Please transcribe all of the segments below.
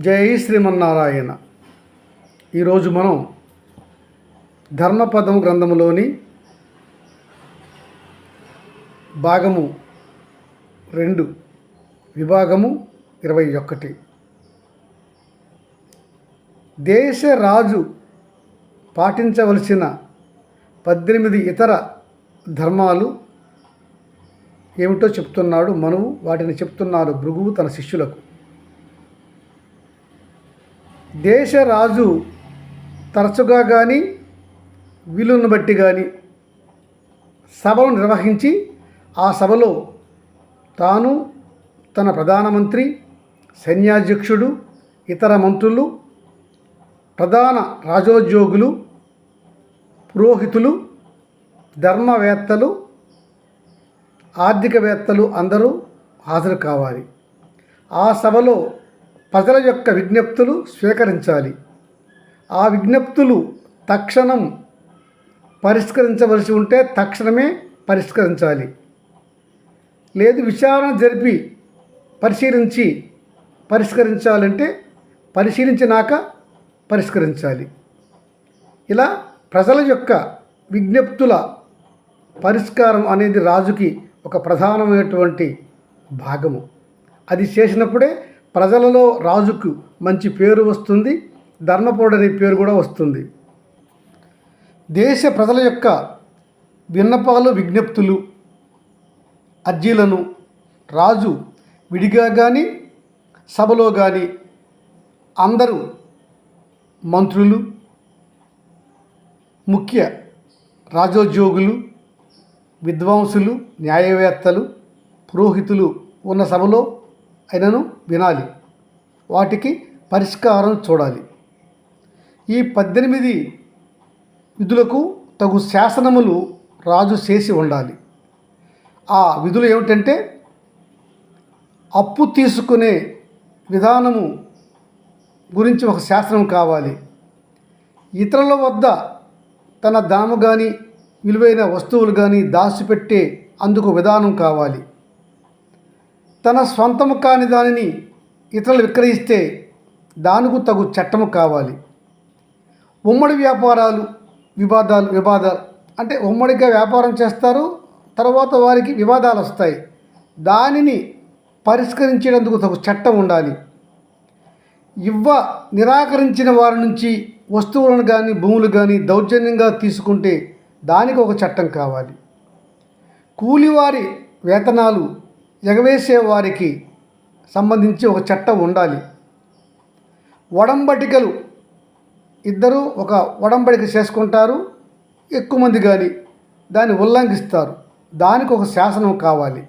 జై శ్రీమన్నారాయణ. ఈరోజు మనం ధర్మపదం గ్రంథములోని భాగము రెండు విభాగము ఇరవై ఒకటి. దేశ రాజు పాటించవలసిన పద్దెనిమిది ఇతర ధర్మాలు ఏమిటో చెప్తున్నాడు మనువు. వాటిని చెప్తున్నారు భృగువు తన శిష్యులకు. దేశరాజు తరచుగా కానీ వీలును బట్టి కానీ సభను నిర్వహించి ఆ సభలో తాను తన ప్రధానమంత్రి సైన్యాధ్యక్షుడు ఇతర మంత్రులు ప్రధాన రాజోద్యోగులు పురోహితులు ధర్మవేత్తలు ఆర్థికవేత్తలు అందరూ హాజరు కావాలి. ఆ సభలో ప్రజల యొక్క విజ్ఞప్తులు స్వీకరించాలి. ఆ విజ్ఞప్తులు తక్షణం పరిష్కరించవలసి ఉంటే తక్షణమే పరిష్కరించాలి. లేదు విచారణ జరిపి పరిశీలించి పరిష్కరించాలంటే పరిశీలించినాక పరిష్కరించాలి. ఇలా ప్రజల యొక్క విజ్ఞప్తుల పరిష్కారం అనేది రాజుకి ఒక ప్రధానమైనటువంటి భాగము. అది చేసినప్పుడే ప్రజలలో రాజుకు మంచి పేరు వస్తుంది ధర్మపౌరుడు అనే పేరు కూడా వస్తుంది. దేశ ప్రజల యొక్క విన్నపాలు విజ్ఞప్తులు అర్జీలను రాజు విడిగా కానీ సభలో కానీ అందరూ మంత్రులు ముఖ్య రాజోద్యోగులు విద్వాంసులు న్యాయవేత్తలు పురోహితులు ఉన్న సభలో అయినను వినాలి. వాటికి పరిష్కారం చూడాలి. ఈ పద్దెనిమిది విధులకు తగు శాసనములు రాజు చేసి ఉండాలి. ఆ విధులు ఏమిటంటే అప్పు తీసుకునే విధానము గురించి ఒక శాస్త్రం కావాలి. ఇతరుల వద్ద తన దాము కానీ విలువైన వస్తువులు కానీ దాచిపెట్టే అందుకు విధానం కావాలి. తన సొంతము కాని దానిని ఇతరులు విక్రయిస్తే దానికి తగు చట్టము కావాలి. ఉమ్మడి వ్యాపారాలు వివాదాలు వివాదాలు అంటే ఉమ్మడిగా వ్యాపారం చేస్తారు తర్వాత వారికి వివాదాలు వస్తాయి. దానిని పరిష్కరించేందుకు తగు చట్టం ఉండాలి. ఇవ్వ నిరాకరించిన వారి నుంచి వస్తువులను కానీ భూములు కానీ దౌర్జన్యంగా తీసుకుంటే దానికి ఒక చట్టం కావాలి. కూలివారి వేతనాలు ఎగవేసే వారికి సంబంధించి ఒక చట్టం ఉండాలి. వడంబటికలు ఇద్దరు ఒక వడంబడిక చేసుకుంటారు ఎక్కువ మంది కానీ దాన్ని ఉల్లంఘిస్తారు. దానికి ఒక శాసనం కావాలి.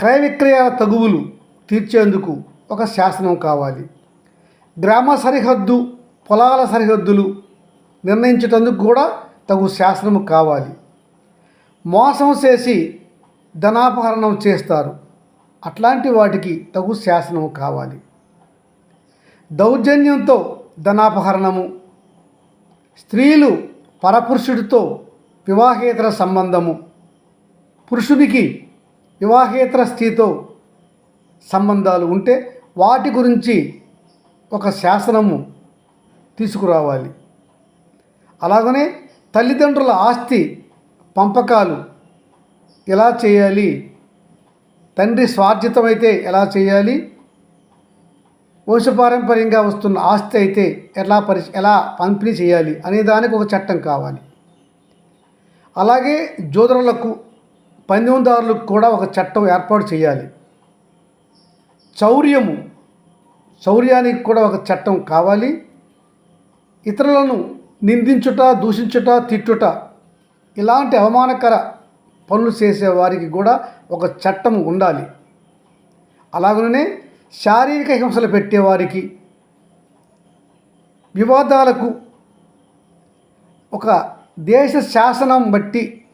క్రయ విక్రయాల తగువులు తీర్చేందుకు ఒక శాసనం కావాలి. గ్రామ సరిహద్దు పొలాల సరిహద్దులు నిర్ణయించేటందుకు కూడా తగు శాసనము కావాలి. మోసం చేసి ధనాపహరణం చేస్తారు. అట్లాంటి వాటికి తగు శాసనం కావాలి. దౌర్జన్యంతో ధనాపహరణము స్త్రీలు పరపురుషుడితో వివాహేతర సంబంధము పురుషునికి వివాహేతర స్త్రీతో సంబంధాలు ఉంటే వాటి గురించి ఒక శాసనము తీసుకురావాలి. అలాగనే తల్లిదండ్రుల ఆస్తి పంపకాలు ఎలా చేయాలి? తండ్రి స్వార్జితమైతే ఎలా చేయాలి? వంశపారంపర్యంగా వస్తున్న ఆస్తి అయితే ఎలా పరి ఎలా పంపిణీ చేయాలి అనే దానికి ఒక చట్టం కావాలి. అలాగే జోదరులకు పందెందారులకు కూడా ఒక చట్టం ఏర్పాటు చేయాలి. చౌర్యము చౌర్యానికి కూడా ఒక చట్టం కావాలి. ఇతరులను నిందించుట దూషించుట తిట్టుట ఇలాంటి అవమానకర పనులు చేసే వారికి కూడా ఒక చట్టం ఉండాలి. అలాగనే శారీరక హింసలు పెట్టేవారికి వివాదాలకు ఒక దేశ శాసనం బట్టి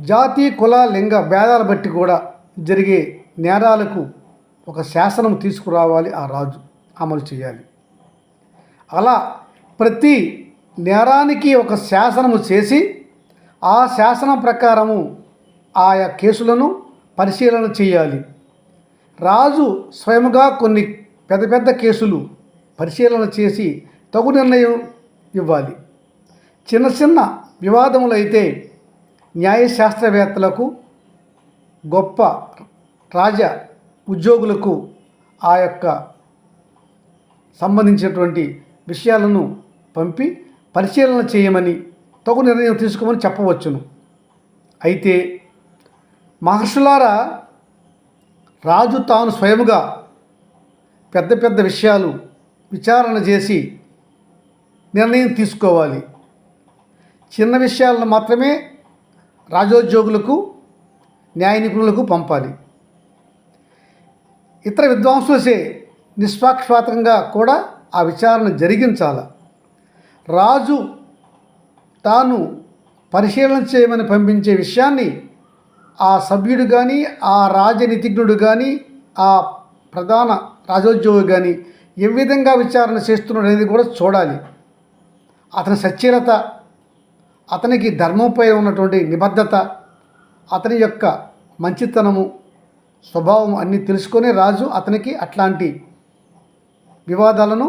జాతి కుల లింగ భేదాల బట్టి కూడా జరిగే నేరాలకు ఒక శాసనం తీసుకురావాలి ఆ రాజు అమలు చేయాలి. అలా ప్రతి నేరానికి ఒక శాసనము చేసి ఆ శాసనం ప్రకారము ఆయా కేసులను పరిశీలన చేయాలి. రాజు స్వయముగా కొన్ని పెద్ద పెద్ద కేసులు పరిశీలన చేసి తగు నిర్ణయం ఇవ్వాలి. చిన్న చిన్న వివాదములు అయితే న్యాయశాస్త్రవేత్తలకు గొప్ప రాజ ఉద్యోగులకు ఆ యొక్క సంబంధించినటువంటి విషయాలను పంపి పరిశీలన చేయమని తగు నిర్ణయం తీసుకోమని చెప్పవచ్చును. అయితే మహర్షులారా రాజు తాను స్వయముగా పెద్ద పెద్ద విషయాలు విచారణ చేసి నిర్ణయం తీసుకోవాలి. చిన్న విషయాలను మాత్రమే రాజోద్యోగులకు న్యాయ నిపుణులకు పంపాలి. ఇతర విద్వాంసులచే నిష్పాక్షపాతంగా కూడా ఆ విచారణ జరిగించాలి. రాజు తాను పరిశీలన చేయమని పంపించే విషయాన్ని ఆ సభ్యుడు కానీ ఆ రాజనీతిజ్ఞుడు కానీ ఆ ప్రధాన రాజోద్యోగి కానీ ఏ విధంగా విచారణ చేస్తున్నాడు అనేది కూడా చూడాలి. అతని సచ్చీలత అతనికి ధర్మంపై ఉన్నటువంటి నిబద్ధత అతని యొక్క మంచితనము స్వభావం అన్నీ తెలుసుకొని రాజు అతనికి అట్లాంటి వివాదాలను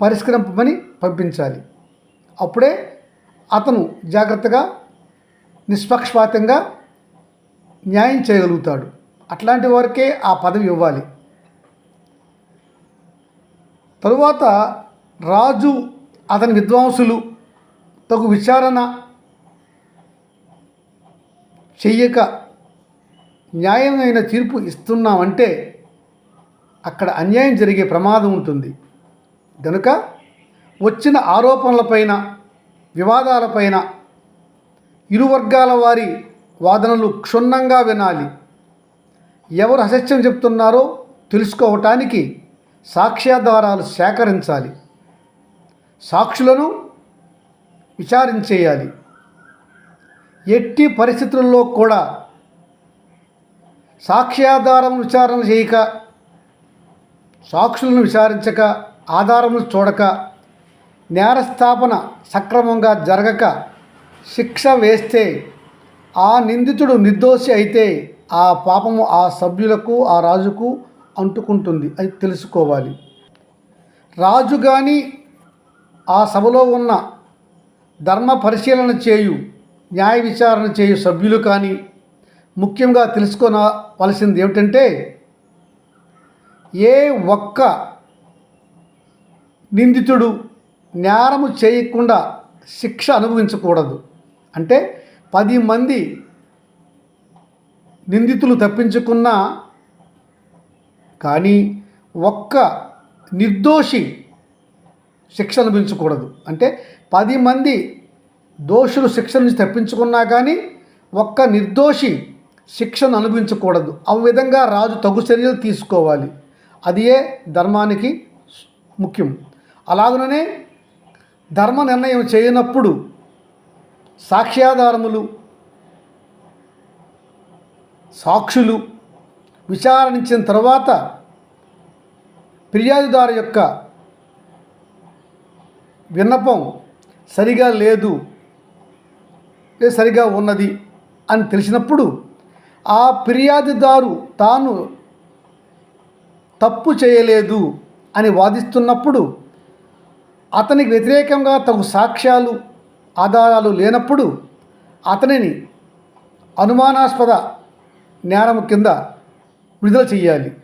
పరిష్కరింపమని పంపించాలి. అప్పుడే అతను జాగ్రత్తగా నిష్పక్షపాతంగా న్యాయం చేయగలుగుతాడు. అట్లాంటి వారికే ఆ పదవి ఇవ్వాలి. తరువాత రాజు అతని విద్వాంసులు తగు విచారణ చెయ్యక న్యాయమైన తీర్పు ఇస్తున్నామంటే అక్కడ అన్యాయం జరిగే ప్రమాదం ఉంటుంది. కనుక వచ్చిన ఆరోపణలపైన వివాదాలపైన ఇరు వర్గాల వారి వాదనలు క్షుణ్ణంగా వినాలి. ఎవరు అసత్యం చెప్తున్నారో తెలుసుకోవటానికి సాక్ష్యాధారాలు సేకరించాలి. సాక్షులను విచారించేయాలి. ఎట్టి పరిస్థితుల్లో కూడా సాక్ష్యాధారం విచారణ చేయక సాక్షులను విచారించక ఆధారములు చూడక నేరస్థాపన సక్రమంగా జరగక శిక్ష వేస్తే ఆ నిందితుడు నిర్దోషి అయితే ఆ పాపము ఆ సభ్యులకు ఆ రాజుకు అంటుకుంటుంది. అది తెలుసుకోవాలి. రాజు కానీ ఆ సభలో ఉన్న ధర్మ పరిశీలన చేయు న్యాయ విచారణ చేయు సభ్యులు కానీ ముఖ్యంగా తెలుసుకోవలసింది ఏమిటంటే ఏ ఒక్క నిందితుడు నేరము చేయకుండా శిక్ష అనుభవించకూడదు. అంటే పది మంది నిందితులు తప్పించుకున్నా కానీ ఒక్క నిర్దోషి శిక్ష అనుభవించకూడదు. అంటే పది మంది దోషులు శిక్ష నుంచి తప్పించుకున్నా కానీ ఒక్క నిర్దోషి శిక్షను అనుభవించకూడదు. ఆ విధంగా రాజు తగు చర్యలు తీసుకోవాలి. అదియే ధర్మానికి ముఖ్యం. అలాగనే ధర్మ నిర్ణయం చేయనప్పుడు సాక్ష్యాధారములు సాక్షులు విచారించిన తర్వాత ఫిర్యాదుదారు యొక్క విన్నపం సరిగా లేదు సరిగా ఉన్నది అని తెలిసినప్పుడు ఆ ఫిర్యాదుదారు తాను తప్పు చేయలేదు అని వాదిస్తున్నప్పుడు అతనికి వ్యతిరేకంగా తగు సాక్ష్యాలు ఆధారాలు లేనప్పుడు అతనిని అనుమానాస్పద నేరం కింద విడుదల చేయాలి.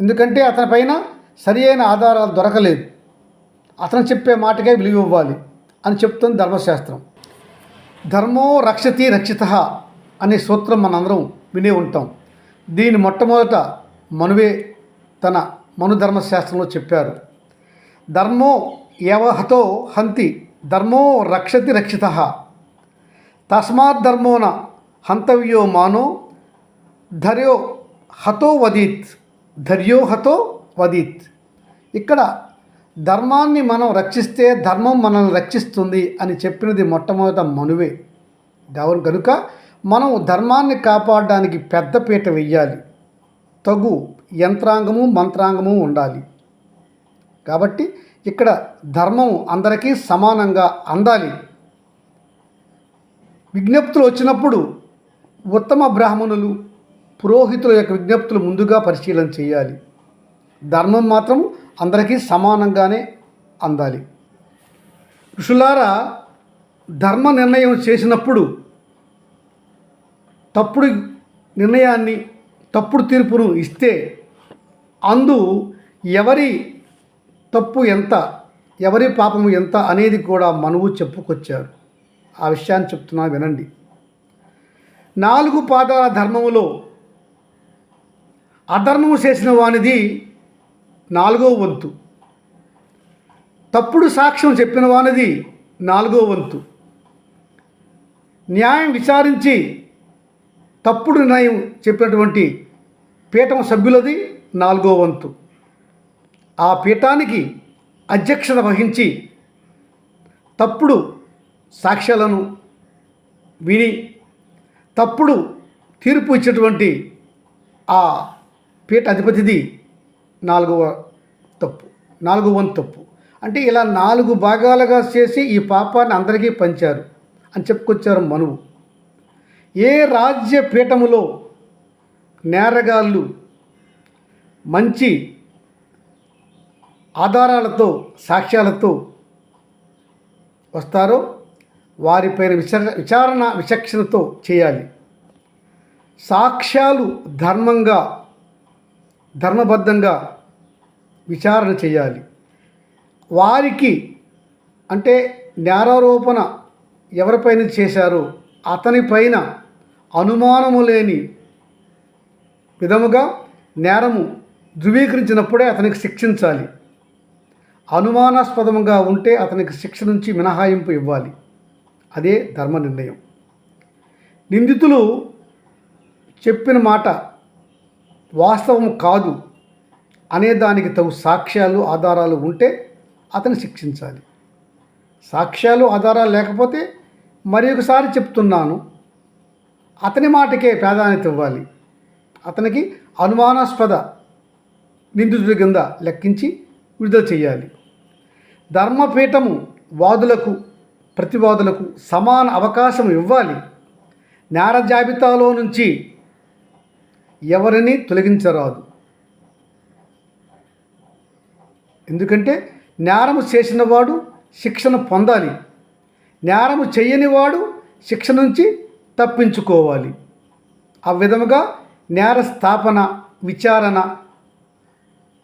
ఎందుకంటే అతనిపైన సరి అయిన ఆధారాలు దొరకలేదు. అతను చెప్పే మాటకే విలువ ఇవ్వాలి అని చెప్తుంది ధర్మశాస్త్రం. ధర్మో రక్షతి రక్షిత అనే సూత్రం మనందరం వినే ఉంటాం. దీని మొట్టమొదట మనువే తన మనుధర్మశాస్త్రంలో చెప్పారు. ధర్మో యవహతో హంతి ధర్మో రక్షతి రక్షిత. తస్మాత్ ధర్మోన హంతవ్యో మానో ధర్యో హతో వదీత్ ధర్యో హతో వదీత్. ఇక్కడ ధర్మాన్ని మనం రక్షిస్తే ధర్మం మనల్ని రక్షిస్తుంది అని చెప్పినది మొట్టమొదట మనువే. కావున కనుక మనం ధర్మాన్ని కాపాడడానికి పెద్దపీట వెయ్యాలి. తగు యంత్రాంగము మంత్రాంగము ఉండాలి. కాబట్టి ఇక్కడ ధర్మం అందరికీ సమానంగా అందాలి. విజ్ఞప్తులు వచ్చినప్పుడు ఉత్తమ బ్రాహ్మణులు పురోహితుల యొక్క విజ్ఞప్తులు ముందుగా పరిశీలన చేయాలి. ధర్మం మాత్రం అందరికీ సమానంగానే అందాలి. ఋషులారా ధర్మ నిర్ణయం చేసినప్పుడు తప్పుడు నిర్ణయాన్ని తప్పుడు తీర్పును ఇస్తే అందు ఎవరి తప్పు ఎంత ఎవరి పాపము ఎంత అనేది కూడా మనువు చెప్పుకొచ్చారు. ఆ విషయాన్ని చెప్తున్నా వినండి. నాలుగు పాదాల ధర్మములో అధర్మము చేసిన వానిది నాలుగో వంతు. తప్పుడు సాక్ష్యం చెప్పిన వానిది నాలుగో వంతు. న్యాయం విచారించి తప్పుడు నిర్ణయం చెప్పినటువంటి పీఠం సభ్యులది నాలుగో వంతు. ఆ పీఠానికి అధ్యక్షత వహించి తప్పుడు సాక్ష్యాలను విని తప్పుడు తీర్పు ఇచ్చేటువంటి ఆ పీఠ అధిపతిది నాలుగవ తప్పు నాలుగో వంతు తప్పు. అంటే ఇలా నాలుగు భాగాలుగా చేసి ఈ పాపాన్ని అందరికీ పంచారు అని చెప్పుకొచ్చారు మనువు. ఏ రాజ్య పీఠములో నేరగాళ్ళు మంచి ఆధారాలతో సాక్ష్యాలతో వస్తారో. వారిపైన విచార విచారణ విచక్షణతో చేయాలి. సాక్ష్యాలు ధర్మంగా ధర్మబద్ధంగా విచారణ చేయాలి. వారికి అంటే నేరారోపణ ఎవరిపైన చేశారో అతనిపైన అనుమానము లేని విధముగా నేరము ధృవీకరించినప్పుడే అతనికి శిక్షించాలి. అనుమానాస్పదంగా ఉంటే అతనికి శిక్ష నుంచి మినహాయింపు ఇవ్వాలి. అదే ధర్మ నిర్ణయం. నిందితులు చెప్పిన మాట వాస్తవం కాదు అనే దానికి తగు సాక్ష్యాలు ఆధారాలు ఉంటే అతను శిక్షించాలి. సాక్ష్యాలు ఆధారాలు లేకపోతే మరి ఒకసారి చెప్తున్నాను. అతని మాటకే ప్రాధాన్యత ఇవ్వాలి. అతనికి అనుమానాస్పద నిందితుడి కింద లెక్కించి విడుదల చేయాలి. ధర్మపీఠము వాదులకు ప్రతివాదులకు సమాన అవకాశం ఇవ్వాలి. నేర జాబితాలో నుంచి ఎవరిని తొలగించరాదు. ఎందుకంటే నేరము చేసినవాడు శిక్షను పొందాలి. నేరము చేయనివాడు శిక్ష నుంచి తప్పించుకోవాలి. ఆ విధముగా నేర స్థాపన విచారణ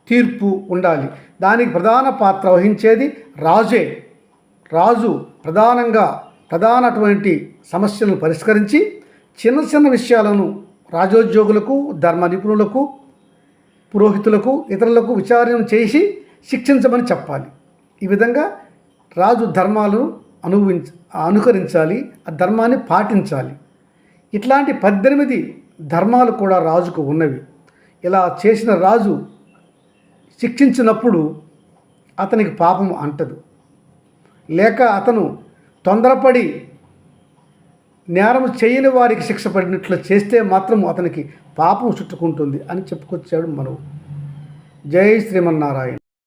తీర్పు ఉండాలి. దానికి ప్రధాన పాత్ర వహించేది రాజే. రాజు ప్రధానంగా ప్రధానటువంటి సమస్యలను పరిష్కరించి చిన్న చిన్న విషయాలను రాజోద్యోగులకు ధర్మ నిపుణులకు పురోహితులకు ఇతరులకు విచారణ చేసి శిక్షించమని చెప్పాలి. ఈ విధంగా రాజు ధర్మాలను అనుభవించ అనుకరించాలి ఆ ధర్మాన్ని పాటించాలి. ఇట్లాంటి పద్దెనిమిది ధర్మాలు కూడా రాజుకు ఉన్నవి. ఇలా చేసిన రాజు శిక్షించినప్పుడు అతనికి పాపం అంటదు. లేక అతను తొందరపడి నేరం చేయని వారికి శిక్ష పడినట్లు చేస్తే మాత్రం అతనికి పాపం చుట్టుకుంటుంది అని చెప్పుకొచ్చాడు మనవు. జై శ్రీమన్నారాయణ.